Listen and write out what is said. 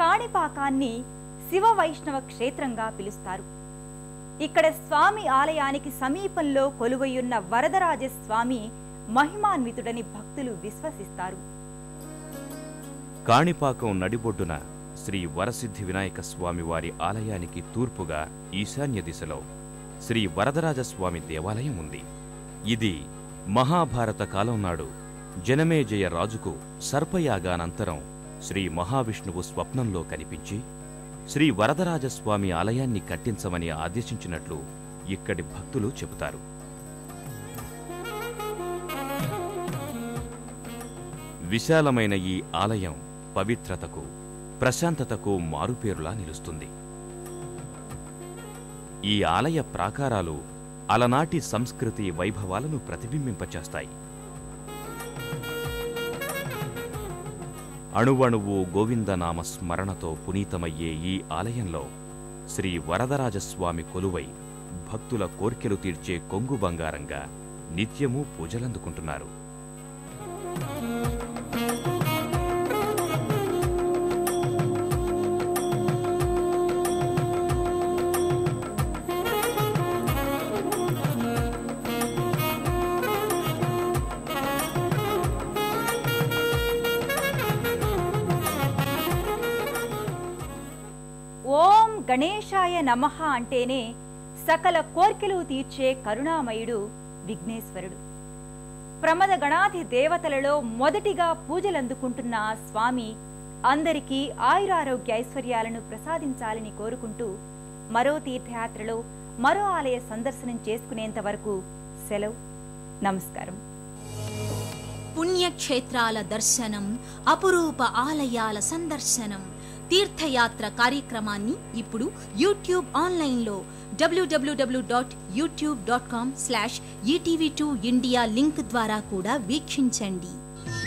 కాణిపాకాన్ని శివ వైష్ణవ క్షేత్రంగా పిలుస్తారు. ఇక్కడ స్వామి ఆలయానికి సమీపంలో కొలువయ్యున్న వరదరాజస్వామి మహిమాన్వితుడని భక్తులు విశ్వసిస్తారు. కాణిపాకం నడిబొడ్డున శ్రీ వరసిద్ధి వినాయక స్వామి వారి ఆలయానికి తూర్పుగా ఈశాన్య దిశలో శ్రీ వరదరాజస్వామి దేవాలయం ఉంది. ఇది మహాభారత కాలం నాడు జనమేజయ రాజుకు సర్పయాగానంతరం శ్రీ మహావిష్ణువు స్వప్నంలో కనిపించి శ్రీ వరదరాజస్వామి ఆలయాన్ని కట్టించమని ఆదేశించినట్లు ఇక్కడి భక్తులు చెబుతారు. విశాలమైన ఈ ఆలయం పవిత్రతకు ప్రశాంతతకు మారుపేరులా నిలుస్తుంది. ఈ ఆలయ ప్రాకారాలు అలనాటి సంస్కృతి వైభవాలను ప్రతిబింబింపచేస్తాయి. అణువణువు గోవిందనామ స్మరణతో పునీతమయ్యే ఈ ఆలయంలో శ్రీ వరదరాజస్వామి కొలువై భక్తుల కోర్కెలు తీర్చే కొంగు బంగారంగా నిత్యము పూజలందుకుంటున్నారు. గణేశాయ నమః అంటేనే సకల కోర్కెలు తీర్చే కరుణామయుడు విఘ్నేశ్వరుడు. ప్రమద గణాధి దేవతలలో మొదటిగా పూజలందుకుంటున్న ఆ స్వామి అందరికీ ఆయురారోగ్య ఐశ్వర్యాలను ప్రసాదించాలని కోరుకుంటూ మరో తీర్థయాత్రలో మరో ఆలయ సందర్శనం చేసుకునేంత వరకు సెలవు. నమస్కారం. పుణ్యక్షేత్రాల దర్శనం అపురూప ఆలయాల సందర్శనం. తీర్థయాత్ర కార్యక్రమాన్ని ఇప్పుడు యూట్యూబ్ ఆన్లైన్లో W W W dot YouTube dot com slash ETV two India link ద్వారా కూడా వీక్షించండి.